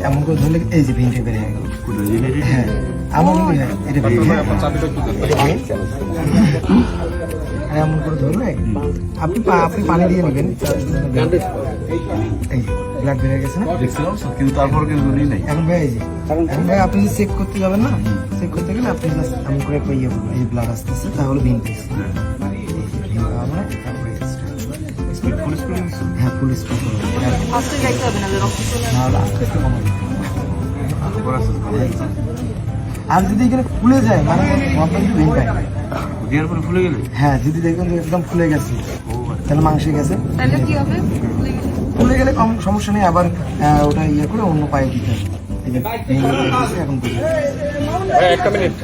এমন করে ধরলে হ্যাঁ হ্যাঁ, ধরলে আপনি আপনি পানি দিয়ে নেবেন। এই ব্লাড বেরিয়ে গেছে না? দেখছিলাম কিন্তু তারপর কিন্তু নিই। এখন ভাই এই যে এখন ভাই আপনি চেক করতে যাবেন না চেক করতে গেলে আপনি জাস্ট এমন করে একটা ইয়ে এই ব্লাড আসতেছে তাহলে ভিন পেয়েছে পুলিশ করবেন যাইতে হবে না একটু আর যদি এখানে ফুলে যায় মানে আপনার যদি ভেঙে যায় দেওয়ার পরে ফুলে গেলে? হ্যাঁ যদি দেখবেন যে একদম ফুলে গেছে তাহলে মাংসে গেছে। তাহলে কি হবে? ফুলে গেলে? কম সমস্যা নেই আবার ওটা ইয়ে করে অন্য পায়ে দিতে হবে। এই যে এখন একটা মিনিট।